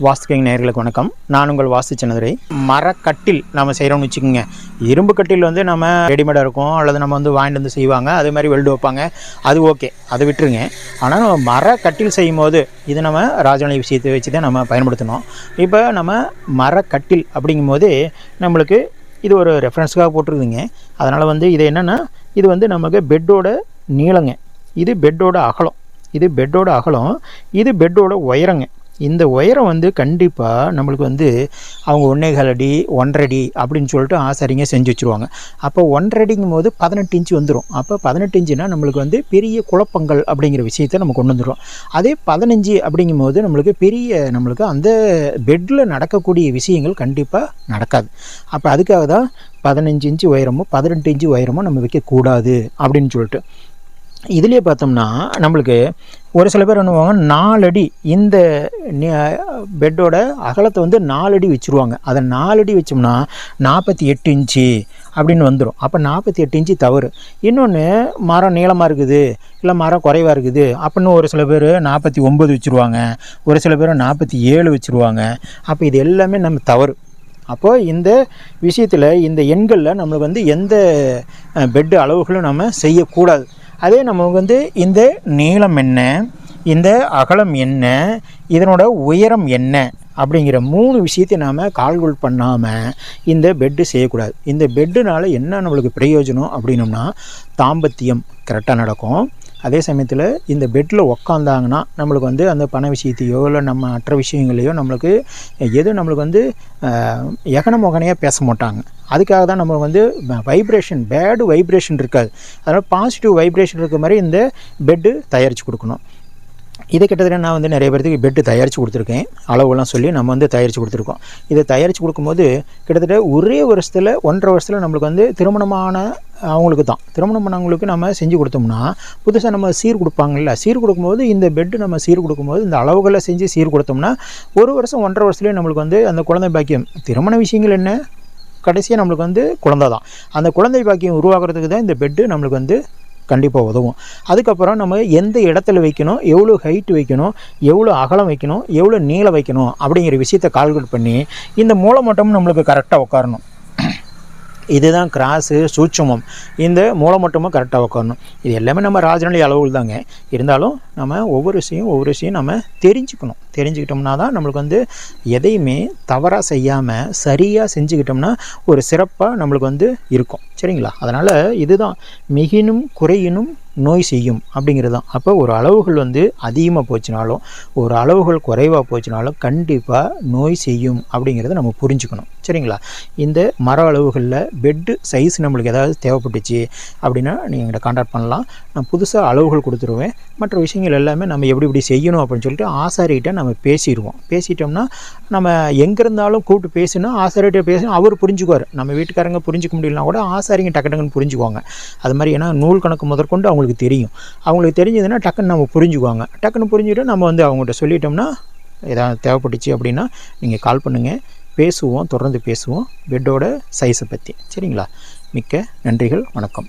வாஸ்துக்கிங் நேர்களுக்கு வணக்கம். நான் உங்கள் வாஸ்து சின்னதுரை. மரக்கட்டில் நம்ம செய்கிறோம்னு வச்சுக்கோங்க. இரும்பு கட்டில் வந்து நம்ம ரெடிமேடாக இருக்கும். அல்லது நம்ம வந்து வாங்கிட்டு வந்து செய்வாங்க. அதே மாதிரி வெல்டு வைப்பாங்க. அது ஓகே. அதை விட்டுருங்க. ஆனால் நம்ம மரக்கட்டில் செய்யும் போது இது நம்ம ராஜநிலை விஷயத்தை வச்சு தான் நம்ம பயன்படுத்தணும். இப்போ நம்ம மரக்கட்டில் அப்படிங்கும்போது நம்மளுக்கு இது ஒரு ரெஃபரன்ஸுக்காக போட்டிருக்குதுங்க. அதனால் வந்து இது என்னென்னா இது வந்து நமக்கு பெட்டோட நீளங்க. இது பெட்டோட அகலம். இது பெட்டோட அகலம். இது பெட்டோட உயரங்க. இந்த உயரம் வந்து கண்டிப்பாக நம்மளுக்கு வந்து அவங்க ஒன்றேகால் அடி ஒன்றரை அடி அப்படின்னு சொல்லிட்டு ஆசாரிங்க செஞ்சு வச்சுருவாங்க. அப்போ ஒன்றரை அடிங்கும் போது பதினெட்டு இன்ச்சு வந்துடும் அப்போ பதினெட்டு இன்ச்சுனா நம்மளுக்கு வந்து பெரிய குழப்பங்கள் அப்படிங்கிற விஷயத்தை நம்ம கொண்டு வந்துடும் அதே பதினஞ்சு அப்படிங்கும் போது நம்மளுக்கு பெரிய நம்மளுக்கு அந்த பெட்டில் நடக்கக்கூடிய விஷயங்கள் கண்டிப்பாக நடக்காது. அப்போ அதுக்காக தான் பதினஞ்சு இன்ச்சு உயரமும் பதினெட்டு இன்ச்சு உயரமும் நம்ம வைக்கக்கூடாது அப்படின்னு சொல்லிட்டு. இதுலேயே பார்த்தோம்னா நம்மளுக்கு ஒரு சில பேர் என்ன பண்ணுவாங்க நாலடி இந்த பெட்டோட அகலத்தை வந்து நாலடி வச்சுருவாங்க. அதை நாலடி வச்சோம்னா நாற்பத்தி எட்டு இன்ச்சு அப்படின்னு வந்துடும் அப்போ நாற்பத்தி எட்டு இன்ச்சு தவறு. இன்னொன்று மரம் நீளமாக இருக்குது இல்லை மரம் குறைவாக இருக்குது அப்படின்னு ஒரு சில பேர் நாற்பத்தி ஒம்பது வச்சுருவாங்க. ஒரு சில பேர் நாற்பத்தி ஏழு வச்சுருவாங்க. அப்போ இது எல்லாமே நம்ம தவறு. அப்போது இந்த விஷயத்தில் இந்த எண்களில் நம்மளுக்கு வந்து எந்த பெட்டு அளவுகளும் நம்ம செய்யக்கூடாது. அதே நமக்கு வந்து இந்த நீளம் என்ன? இந்த அகலம் என்ன? இதனோட உயரம் என்ன? அப்படிங்கிற மூணு விஷயத்தை நாம் கால்குல் பண்ணாமல் இந்த பெட்டு செய்யக்கூடாது. இந்த பெட்டுனால் என்ன நம்மளுக்கு பிரயோஜனம் அப்படின்னோம்னா தாம்பத்தியம் கரெக்டாக நடக்கும். அதே சமயத்தில் இந்த பெட்டில் உக்காந்தாங்கன்னா நம்மளுக்கு வந்து அந்த பண விஷயத்தையோ இல்லை நம்ம மற்ற விஷயங்களையோ நம்மளுக்கு எதுவும் நம்மளுக்கு வந்து எகன மொகனையாக பேச மாட்டாங்க. அதுக்காக தான் நம்ம வந்து வைப்ரேஷன் பேடு வைப்ரேஷன் இருக்காது. அதனால் பாசிட்டிவ் வைப்ரேஷன் இருக்க மாதிரி இந்த பெட்டு தயாரித்து கொடுக்கணும். இதை கிட்டத்தட்ட நான் வந்து நிறைய பேருக்கு பெட்டு தயாரித்து கொடுத்துருக்கேன். அளவுலாம் சொல்லி நம்ம வந்து தயாரித்து கொடுத்துருக்கோம். இதை தயாரித்து கொடுக்கும்போது கிட்டத்தட்ட ஒரே வருஷத்தில் ஒன்றரை வருஷத்தில் நம்மளுக்கு வந்து திருமணமான அவங்களுக்கு தான் திருமணம் பண்ணவங்களுக்கு நம்ம செஞ்சு கொடுத்தோம்னா புதுசாக நம்ம சீர் கொடுப்பாங்கல்ல சீர் கொடுக்கும்போது இந்த பெட்டு நம்ம சீர் கொடுக்கும்போது இந்த அளவுகளை செஞ்சு சீர் கொடுத்தோம்னா ஒரு வருஷம் ஒன்றரை வருஷத்துலேயே நம்மளுக்கு வந்து அந்த குழந்தை பாக்கியம். திருமண விஷயங்கள் என்ன? கடைசியாக நம்மளுக்கு வந்து குழந்தை தான். அந்த குழந்தை பாக்கியம் உருவாக்குறதுக்கு தான் இந்த பெட்டு நம்மளுக்கு வந்து கண்டிப்பாக உதவும். அதுக்கப்புறம் நம்ம எந்த இடத்துல வைக்கணும்? எவ்வளோ ஹைட் வைக்கணும்? எவ்வளோ அகலம் வைக்கணும்? எவ்வளோ நீளம் வைக்கணும்? அப்படிங்கிற விஷயத்தை கால்குலேட் பண்ணி இந்த மூளை மட்டும் நம்மளுக்கு கரெக்டாக உட்காரணும். இதுதான் கிராஸு சூட்சமம். இந்த மூளை மட்டுமும் கரெக்டாக உட்காரணும் இது எல்லாமே நம்ம ராஜநிலை அளவுகள் தாங்க இருந்தாலும் நம்ம ஒவ்வொரு விஷயம் ஒவ்வொரு விஷயம் நம்ம தெரிஞ்சுக்கணும். தெரிஞ்சுக்கிட்டோம்னா தான் நம்மளுக்கு வந்து எதையுமே தவறாக செய்யாமல் சரியாக செஞ்சுக்கிட்டோம்னா ஒரு சிறப்பாக நம்மளுக்கு வந்து இருக்கும். சரிங்களா? அதனால் இதுதான். மிகினும் குறையினும் நோய் செய்யும் அப்படிங்கிறது தான் அப்போ ஒரு அளவுகள் வந்து அதிகமாக போச்சுனாலும் ஒரு அளவுகள் குறைவாக போச்சுனாலும் கண்டிப்பாக நோய் செய்யும் அப்படிங்கிறத நம்ம புரிஞ்சுக்கணும். சரிங்களா? இந்த மர அளவுகளில் பெட்டு சைஸ் நம்மளுக்கு ஏதாவது தேவைப்பட்டுச்சு அப்படின்னா நீங்கள் எங்கிட்ட காண்டாக்ட் பண்ணலாம். நான் புதுசாக அளவுகள் கொடுத்துருவேன். மற்ற விஷயங்கள் எல்லாமே நம்ம எப்படி இப்படி செய்யணும் அப்படின்னு சொல்லிட்டு ஆசாரிகிட்ட நம்ம பேசிடுவோம். பேசிட்டோம்னா நம்ம எங்கே இருந்தாலும் கூப்பிட்டு பேசினா ஆசாரிகிட்ட பேசினா அவர் புரிஞ்சுக்குவார். நம்ம வீட்டுக்காரங்க புரிஞ்சிக்க முடியலனா கூட ஆசாரிங்க டக்கு டக்குன்னு புரிஞ்சுக்குவாங்க. அது மாதிரி ஏன்னா நூல் கணக்கு முதற்கொண்டு அவங்களுக்கு தெரியும். அவங்களுக்கு தெரிஞ்சதுன்னா டக்குன்னு நம்ம புரிஞ்சுக்குவாங்க. டக்குன்னு புரிஞ்சுட்டு நம்ம வந்து அவங்கள்ட்ட சொல்லிட்டோம்னா ஏதாவது தேவைப்பட்டுச்சு அப்படின்னா நீங்கள் கால் பண்ணுங்கள் பேசுவோம் தொடர்ந்து பேசுவோம். பெட்டோட சைஸை பற்றி சரிங்களா? மிக்க நன்றிகள் வணக்கம்.